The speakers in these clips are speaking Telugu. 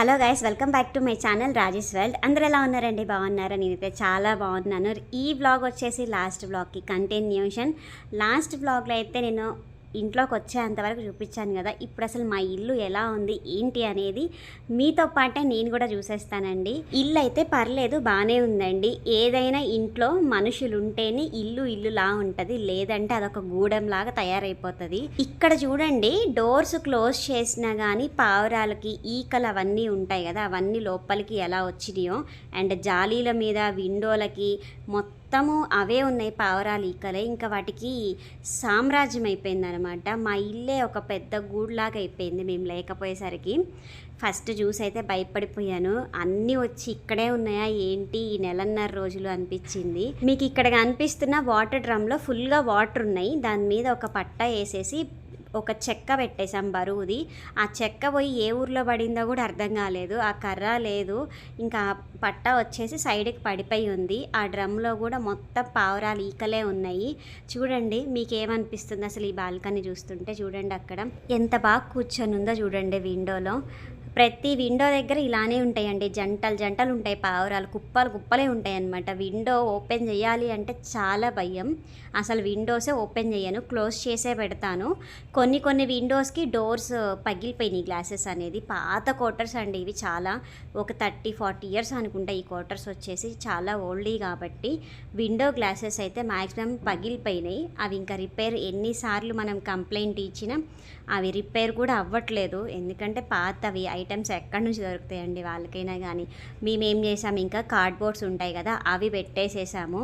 Hello guys welcome back to my channel Rajesh world. అందరూ ఎలా ఉన్నారండి? బాగున్నారా? నేనైతే చాలా బాగున్నాను. ఈ బ్లాగ్ వచ్చేసి లాస్ట్ బ్లాగ్కి కంటిన్యూషన్. లాస్ట్ బ్లాగ్లో అయితే నేను ఇంట్లోకి వచ్చేంతవరకు చూపించాను కదా ఇప్పుడు అసలు మా ఇల్లు ఎలా ఉంది ఏంటి అనేది మీతో పాటే నేను కూడా చూసేస్తానండి. ఇల్లు అయితే పర్లేదు బాగానే ఉందండి. ఏదైనా ఇంట్లో మనుషులు ఉంటేనే ఇల్లు ఇల్లులా ఉంటుంది లేదంటే అదొక గూడెం లాగా తయారైపోతుంది. ఇక్కడ చూడండి డోర్స్ క్లోజ్ చేసినా కానీ పావురాలకి ఈకలు అవన్నీ ఉంటాయి కదా అవన్నీ లోపలికి ఎలా వచ్చినాయో అండ్ జాలీల మీద విండోలకి మొత్తము అవే ఉన్నాయి పావురాలు ఈకలే. ఇంకా వాటికి సామ్రాజ్యం అయిపోయింది అనమాట మా ఇల్లే ఒక పెద్ద గూడులాగా అయిపోయింది మేము లేకపోయేసరికి. ఫస్ట్ చూసి అయితే భయపడిపోయాను. అన్నీ వచ్చి ఇక్కడే ఉన్నాయా ఏంటి? ఈ నెలన్నర రోజులు అనిపించింది. మీకు ఇక్కడ కనిపిస్తున్న వాటర్ డ్రమ్లో ఫుల్గా వాటర్ ఉన్నాయి. దాని మీద ఒక పట్ట వేసేసి ఒక చెక్క పెట్టేశాం బరువుది. ఆ చెక్క పోయి ఏ ఊర్లో పడిందో కూడా అర్థం కాలేదు. ఆ కర్ర లేదు. ఇంకా పట్ట వచ్చేసి సైడ్కి పడిపోయి ఉంది. ఆ డ్రమ్లో కూడా మొత్తం పావురాలు ఈకలే ఉన్నాయి. చూడండి మీకు ఏమనిపిస్తుంది అసలు ఈ బాల్కనీ చూస్తుంటే చూడండి అక్కడ. ఎంత బాగా కూర్చొని ఉందో చూడండి విండోలో. ప్రతి విండో దగ్గర ఇలానే ఉంటాయండి. జంటలు జంటలు ఉంటాయి. పావురాలు కుప్పలు కుప్పలే ఉంటాయి అనమాట విండో ఓపెన్ చేయాలి అంటే చాలా భయం. అసలు విండోసే ఓపెన్ చేయను. క్లోజ్ చేసే పెడతాను. కొన్ని కొన్ని విండోస్కి డోర్స్ పగిలిపోయినాయి గ్లాసెస్ అనేది. పాత క్వార్టర్స్ అండి ఇవి చాలా. ఒక థర్టీ ఫార్టీ ఇయర్స్ అనుకుంటా ఈ క్వార్టర్స్ వచ్చేసి చాలా ఓల్డీ కాబట్టి. విండో గ్లాసెస్ అయితే మ్యాక్సిమం పగిలిపోయినాయి. అవి ఇంకా రిపేర్ ఎన్నిసార్లు మనం కంప్లైంట్ ఇచ్చినా అవి రిపేర్ కూడా అవ్వట్లేదు. ఎందుకంటే పాతవి ఐ ఐటమ్స్ ఎక్కడి నుంచి దొరుకుతాయండి వాళ్ళకైనా కానీ? మేమేం చేసాము ఇంకా కార్డ్బోర్డ్స్ ఉంటాయి కదా అవి పెట్టేసేసాము.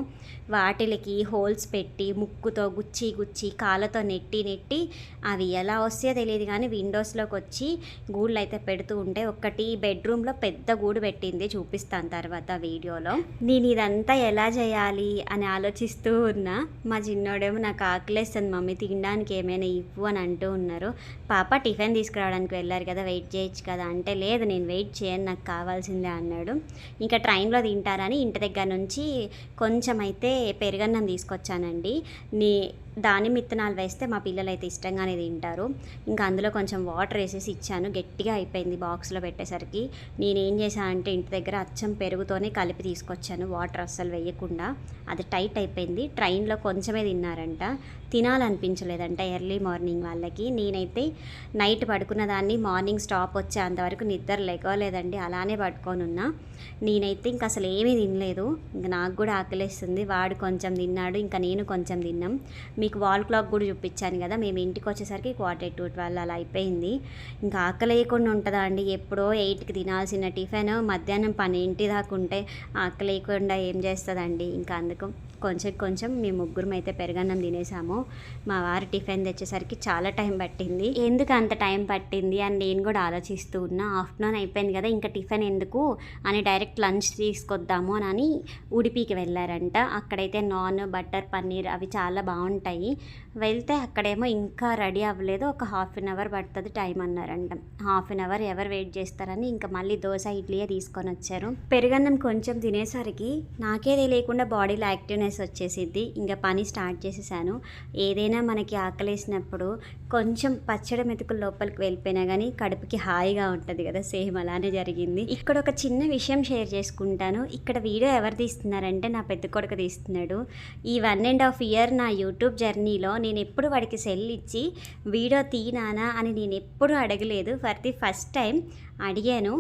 వాటికి హోల్స్ పెట్టి ముక్కుతో గుచ్చి గుచ్చి కాళ్ళతో నెట్టి నెట్టి అవి ఎలా వస్తాయో తెలియదు కానీ విండోస్లోకి వచ్చి గూళ్ళు అయితే పెడుతూ ఉంటే ఒకటి బెడ్రూమ్లో పెద్ద గూడు పెట్టింది చూపిస్తాను తర్వాత వీడియోలో. నేను ఇదంతా ఎలా చేయాలి అని ఆలోచిస్తూ ఉన్నా. మా చిన్నోడేమో నాకు ఆకలేస్తుంది మమ్మీ తినడానికి ఏమైనా ఇవ్వు అని అంటూ ఉన్నారు. పాప టిఫిన్ తీసుకురావడానికి వెళ్ళారు కదా వెయిట్ చేయొచ్చు కదా అంటే లేదు నేను వెయిట్ చేయను నాకు కావాల్సిందే అన్నాడు. ఇంకా ట్రైన్లో తింటారని ఇంటి దగ్గర నుంచి కొంచెం అయితే పెరుగన్నం తీసుకొచ్చానండి. నీ దానిమ్మ విత్తనాలు వేస్తే మా పిల్లలు అయితే ఇష్టంగానే తింటారు. ఇంకా అందులో కొంచెం వాటర్ వేసేసి ఇచ్చాను. గట్టిగా అయిపోయింది బాక్స్లో పెట్టేసరికి. నేనేం చేశానంటే ఇంటి దగ్గర అచ్చం పెరుగుతోనే కలిపి తీసుకొచ్చాను. వాటర్ అస్సలు వేయకుండా. అది టైట్ అయిపోయింది. ట్రైన్లో కొంచెమే తిన్నారంట. తినాలనిపించలేదంట ఎర్లీ మార్నింగ్ వాళ్ళకి. నేనైతే నైట్ పడుకున్న దాన్ని మార్నింగ్ స్టాప్ వచ్చేంతవరకు నిద్ర లేకలేదండి అలానే పడుకొని ఉన్నా. నేనైతే ఇంక అసలు ఏమీ తినలేదు. ఇంక నాకు కూడా ఆకలేస్తుంది. వాడు కొంచెం తిన్నాడు. ఇంకా నేను కొంచెం తిన్నాం. మీకు వాల్ క్లాక్ కూడా చూపించాను కదా మేము ఇంటికి వచ్చేసరికి క్వార్టర్ టు ట్వెల్వ్ అలా అయిపోయింది. ఇంకా ఆకలి వేయకుండా ఉంటుందా అండి? ఎప్పుడో ఎయిట్కి తినాల్సిన టిఫిన్ మధ్యాహ్నం పన్నెంటి దాకా ఉంటే ఆకలి వేయకుండా ఏం చేస్తుందండి? ఇంకా అందుకు కొంచెం కొంచెం మేము ముగ్గురం అయితే పెరగన్నం తినేసాము. మా వారు టిఫిన్ తెచ్చేసరికి చాలా టైం పట్టింది. ఎందుకు అంత టైం పట్టింది అని నేను కూడా ఆలోచిస్తూ ఉన్నా. ఆఫ్టర్నూన్ అయిపోయింది కదా ఇంకా టిఫిన్ ఎందుకు అని డైరెక్ట్ లంచ్ తీసుకొద్దాము అని ఉడిపికి వెళ్ళారంట. అక్కడైతే నాన్ బటర్ పన్నీర్ అవి చాలా బాగుంటాయి. వెళ్తే అక్కడేమో ఇంకా రెడీ అవ్వలేదు. ఒక హాఫ్ అన్ అవర్ పడుతుంది టైం అన్నారంట. హాఫ్ అన్ అవర్ ఎవరు వెయిట్ చేస్తారని ఇంకా మళ్ళీ దోశ ఇడ్లీయే తీసుకొని వచ్చారు. పెరుగన్నం కొంచెం తినేసరికి నాకే తెలియకుండా బాడీలో యాక్టివ్నెస్ వచ్చేసిద్ది. ఇంకా పని స్టార్ట్ చేసేసాను. ఏదైనా మనకి ఆకలేసినప్పుడు కొంచెం పచ్చడి మెతుకుల లోపలికి వెళ్ళిపోయినా కానీ కడుపుకి హాయిగా ఉంటుంది కదా. సేమ్ అలానే జరిగింది. ఇక్కడ ఒక చిన్న విషయం షేర్ చేసుకుంటాను. ఇక్కడ వీడియో ఎవరు తీస్తున్నారంటే నా పెద్ద కొడుకు తీస్తున్నాడు. ఈ వన్ అండ్ హాఫ్ ఇయర్ నా యూట్యూబ్ జర్నీలో నేను ఎప్పుడు వాడికి సెల్ ఇచ్చి వీడియో తీనానా అని నేను ఎప్పుడు అడగలేదు. ఫర్ ది ఫస్ట్ టైం అడిగాను.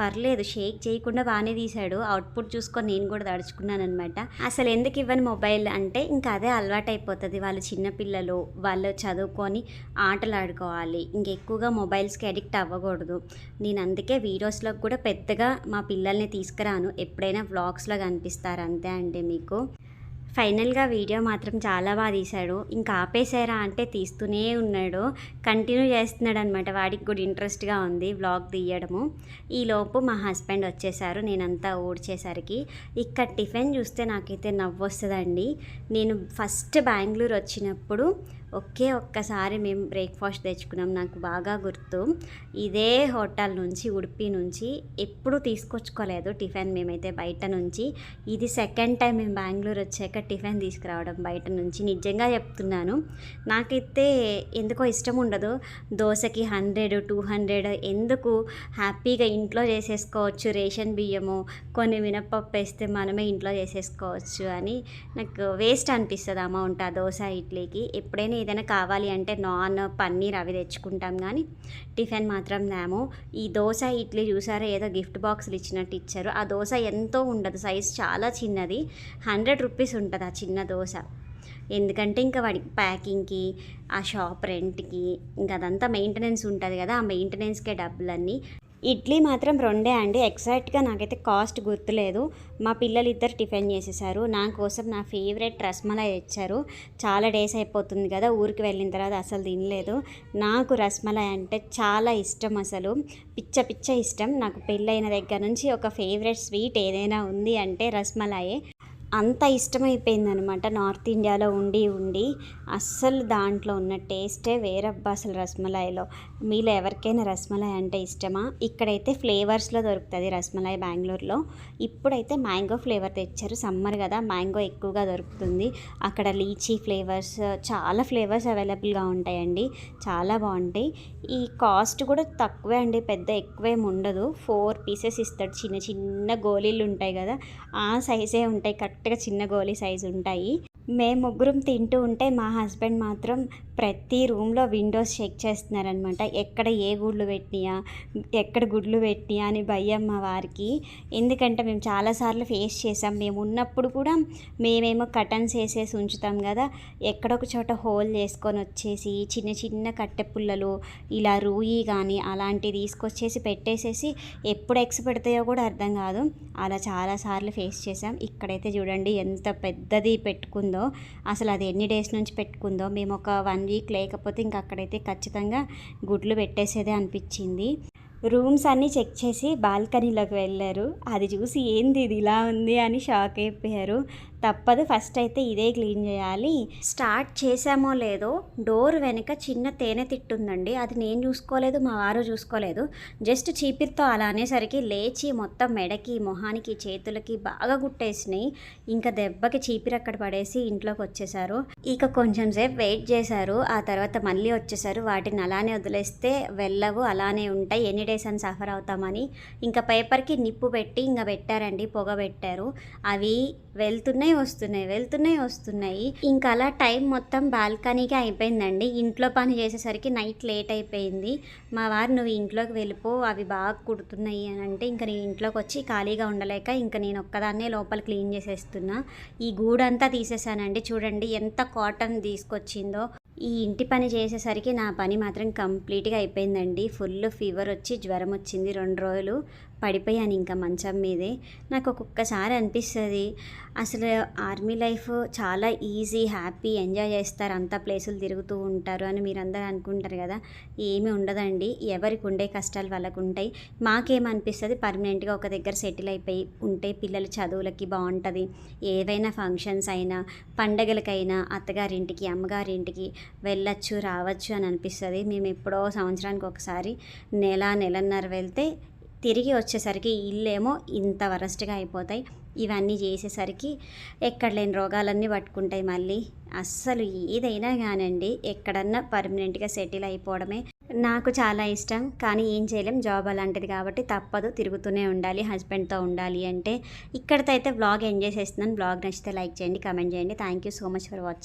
పర్లేదు షేక్ చేయకుండా బాగానే తీశాడు. అవుట్పుట్ చూసుకొని నేను కూడా దడుచుకున్నాను అనమాట అసలు ఎందుకు ఇవ్వని మొబైల్ అంటే ఇంకా అదే అలవాటు అయిపోతుంది వాళ్ళు చిన్నపిల్లలు వాళ్ళు చదువుకొని ఆటలు ఆడుకోవాలి. ఇంకెక్కువగా మొబైల్స్కి అడిక్ట్ అవ్వకూడదు. నేను అందుకే వీడియోస్లో కూడా పెద్దగా మా పిల్లల్ని తీసుకురాను. ఎప్పుడైనా వ్లాగ్స్లో కనిపిస్తారు అంతే అండి మీకు. ఫైనల్గా వీడియో మాత్రం చాలా బాగా తీశాడు. ఇంకా ఆపేశారా అంటే తీస్తూనే ఉన్నాడు. కంటిన్యూ చేస్తున్నాడు అనమాట వాడికి కూడా ఇంట్రెస్ట్గా ఉంది వ్లాగ్ తీయడము. ఈలోపు మా హస్బెండ్ వచ్చేసారు. నేనంతా ఊడ్చేసరికి. ఇక్కడ టిఫిన్ చూస్తే నాకైతే నవ్వు వస్తుందండి నేను ఫస్ట్ బెంగళూరు వచ్చినప్పుడు ఒకే ఒక్కసారి మేము బ్రేక్ఫాస్ట్ తెచ్చుకున్నాం నాకు బాగా గుర్తు. ఇదే హోటల్ నుంచి ఉడిపి నుంచి ఎప్పుడు తీసుకొచ్చుకోలేదు టిఫిన్ మేమైతే బయట నుంచి. ఇది సెకండ్ టైం మేము బెంగళూరు వచ్చాక టిఫిన్ తీసుకురావడం బయట నుంచి. నిజంగా చెప్తున్నాను నాకైతే ఎందుకో ఇష్టం ఉండదు. దోశకి హండ్రెడ్ టూ హండ్రెడ్ ఎందుకు? హ్యాపీగా ఇంట్లో చేసేసుకోవచ్చు రేషన్ బియ్యము కొన్ని మినపప్పు వేస్తే మనమే ఇంట్లో చేసేసుకోవచ్చు అని నాకు వేస్ట్ అనిపిస్తుంది అమౌంట్ ఆ దోశ ఇడ్లీకి. ఎప్పుడైనా ఏదైనా కావాలి అంటే నాన్ పన్నీర్ అవి తెచ్చుకుంటాం కానీ టిఫిన్ మాత్రం నాము ఈ దోశ ఇడ్లీ చూసారా? ఏదో గిఫ్ట్ బాక్సులు ఇచ్చినట్టు ఇచ్చారు. ఆ దోశ ఎంతో ఉండదు. సైజ్ చాలా చిన్నది. హండ్రెడ్ రూపీస్ ఉంటుంది ఆ చిన్న దోశ. ఎందుకంటే ఇంకా వాడికి ప్యాకింగ్కి ఆ షాప్ రెంట్కి ఇంకా అదంతా మెయింటెనెన్స్ ఉంటుంది కదా. ఆ మెయింటెనెన్స్కే డబ్బులన్నీ ఇడ్లీ మాత్రం రెండే అండి. ఎగ్జాక్ట్గా నాకైతే కాస్ట్ గుర్తులేదు. మా పిల్లలు ఇద్దరు టిఫిన్ చేసేసారు. నా కోసం నా ఫేవరెట్ రస్మలై ఇచ్చారు చాలా డేస్ అయిపోతుంది కదా ఊరికి వెళ్ళిన తర్వాత అసలు తినలేదు. నాకు రస్మలై అంటే చాలా ఇష్టం అసలు. పిచ్చ పిచ్చ ఇష్టం. నాకు పెళ్ళైన దగ్గర నుంచి ఒక ఫేవరెట్ స్వీట్ ఏదైనా ఉంది అంటే రస్మలాయే అంత ఇష్టమైపోయింది అనమాట నార్త్ ఇండియాలో ఉండి ఉండి అస్సలు దాంట్లో ఉన్న టేస్టే వేరబ్బా అసలు రస్మలాయిలో మీలో ఎవరికైనా రస్మలాయ్ అంటే ఇష్టమా? ఇక్కడైతే ఫ్లేవర్స్లో దొరుకుతుంది రస్మలాయ్ బెంగళూరులో. ఇప్పుడైతే మ్యాంగో ఫ్లేవర్ తెచ్చారు. సమ్మర్ కదా మ్యాంగో ఎక్కువగా దొరుకుతుంది. అక్కడ లీచీ ఫ్లేవర్స్ చాలా ఫ్లేవర్స్ అవైలబుల్గా ఉంటాయండి. చాలా బాగుంటాయి. ఈ కాస్ట్ కూడా తక్కువే అండి పెద్ద ఎక్కువేం ఉండదు. ఫోర్ పీసెస్ ఇస్తాడు. చిన్న చిన్న గోళీలు ఉంటాయి కదా ఆ సైజే ఉంటాయి కట్ కరెక్ట్గా చిన్న గోళీ సైజు ఉంటాయి మేము ముగ్గురం తింటూ ఉంటే మా హస్బెండ్ మాత్రం ప్రతి రూమ్లో విండోస్ చెక్ చేస్తున్నారనమాట ఎక్కడ ఏ గుడ్లు పెట్టినాయా? ఎక్కడ గుడ్లు పెట్టినాయా? అని భయం మా వారికి. ఎందుకంటే మేము చాలాసార్లు ఫేస్ చేసాం మేము ఉన్నప్పుడు కూడా మేమేమో కటన్స్ వేసేసి ఉంచుతాం కదా. ఎక్కడొక చోట హోల్ చేసుకొని వచ్చేసి చిన్న చిన్న కట్టె పుల్లలు ఇలా రూయి కానీ అలాంటివి తీసుకొచ్చేసి పెట్టేసేసి ఎప్పుడు ఎక్స్ పెడతాయో కూడా అర్థం కాదు. అలా చాలాసార్లు ఫేస్ చేసాం ఇక్కడైతే చూడండి ఎంత పెద్దది పెట్టుకుందో. అసలు అది ఎన్ని డేస్ నుంచి పెట్టుకుందో మేము ఒక వన్ వీక్ లేకపోతే ఇంక అక్కడైతే ఖచ్చితంగా గుడ్లు పెట్టేసేదే అనిపించింది. రూమ్స్ అన్నీ చెక్ చేసి బాల్కనీలోకి వెళ్ళారు. అది చూసి ఏంది ఇది ఇలా ఉంది అని షాక్ అయిపోయారు. తప్పదు ఫస్ట్ అయితే ఇదే క్లీన్ చేయాలి. స్టార్ట్ చేసామో లేదో డోర్ వెనక చిన్న తేనె తిట్టుందండి. అది నేను చూసుకోలేదు మా వారు చూసుకోలేదు. జస్ట్ చీపిరితో అలా అనేసరికి లేచి మొత్తం మెడకి మొహానికి చేతులకి బాగా గుట్టేసినాయి. ఇంకా దెబ్బకి చీపిరి అక్కడ పడేసి ఇంట్లోకి వచ్చేసారు ఇక కొంచెం సేపు వెయిట్ చేశారు. ఆ తర్వాత మళ్ళీ వచ్చేసారు వాటిని అలానే వదిలేస్తే వెళ్ళవు అలానే ఉంటాయి. ఎన్ని డేస్ అని సఫర్ అవుతామని. ఇంకా పేపర్కి నిప్పు పెట్టి ఇంకా పెట్టారండి పొగ పెట్టారు. అవి వెళ్తున్నాయి వస్తున్నాయి వెళ్తున్నాయి వస్తున్నాయి. ఇంకా అలా టైం మొత్తం బాల్కనీకి అయిపోయిందండి. ఇంట్లో పని చేసేసరికి నైట్ లేట్ అయిపోయింది. మా వారు నువ్వు ఇంట్లోకి వెళ్ళిపో అవి బాగా కుడుతున్నాయి అని అంటే ఇంకా నేను ఇంట్లోకి వచ్చి ఖాళీగా ఉండలేక ఇంకా నేను ఒక్కదాన్నే లోపల క్లీన్ చేసేస్తున్నా. ఈ గూడంతా తీసేసానండి. చూడండి ఎంత కాటన్ తీసుకొచ్చిందో ఈ ఇంటి పని చేసేసరికి నా పని మాత్రం కంప్లీట్గా అయిపోయిందండి. ఫుల్ ఫీవర్ వచ్చి జ్వరం వచ్చింది రెండు రోజులు. పడిపోయాను ఇంకా మంచం మీదే. నాకు ఒక్కొక్కసారి అనిపిస్తుంది అసలు ఆర్మీ లైఫ్ చాలా ఈజీ హ్యాపీ ఎంజాయ్ చేస్తారు అంత ప్లేసులు తిరుగుతూ ఉంటారు అని మీరు అనుకుంటారు కదా. ఏమీ ఉండదండి. ఎవరికి ఉండే కష్టాలు వాళ్ళకు ఉంటాయి. మాకేమనిపిస్తుంది పర్మనెంట్గా ఒక దగ్గర సెటిల్ అయిపోయి ఉంటే పిల్లల చదువులకి బాగుంటుంది. ఏవైనా ఫంక్షన్స్ అయినా పండగలకైనా అత్తగారింటికి అమ్మగారింటికి వెళ్ళొచ్చు రావచ్చు అని అనిపిస్తుంది. మేము ఎప్పుడో సంవత్సరానికి ఒకసారి నెల నెలన్నర వెళ్తే తిరిగి వచ్చేసరికి ఇల్లేమో ఇంత వరస్ట్గా అయిపోతాయి. ఇవన్నీ చేసేసరికి ఎక్కడ లేని రోగాలన్నీ పట్టుకుంటాయి మళ్ళీ. అస్సలు ఏదైనా కానండి ఎక్కడన్నా పర్మనెంట్గా సెటిల్ అయిపోవడమే నాకు చాలా ఇష్టం. కానీ ఏం చేయలేం జాబ్ అలాంటిది కాబట్టి తప్పదు. తిరుగుతూనే ఉండాలి హస్బెండ్తో ఉండాలి అంటే. ఇక్కడితో అయితే బ్లాగ్ ఎంజాయ్ చేస్తున్నాను బ్లాగ్ నచ్చితే లైక్ చేయండి కమెంట్ చేయండి. Thank you so much for watching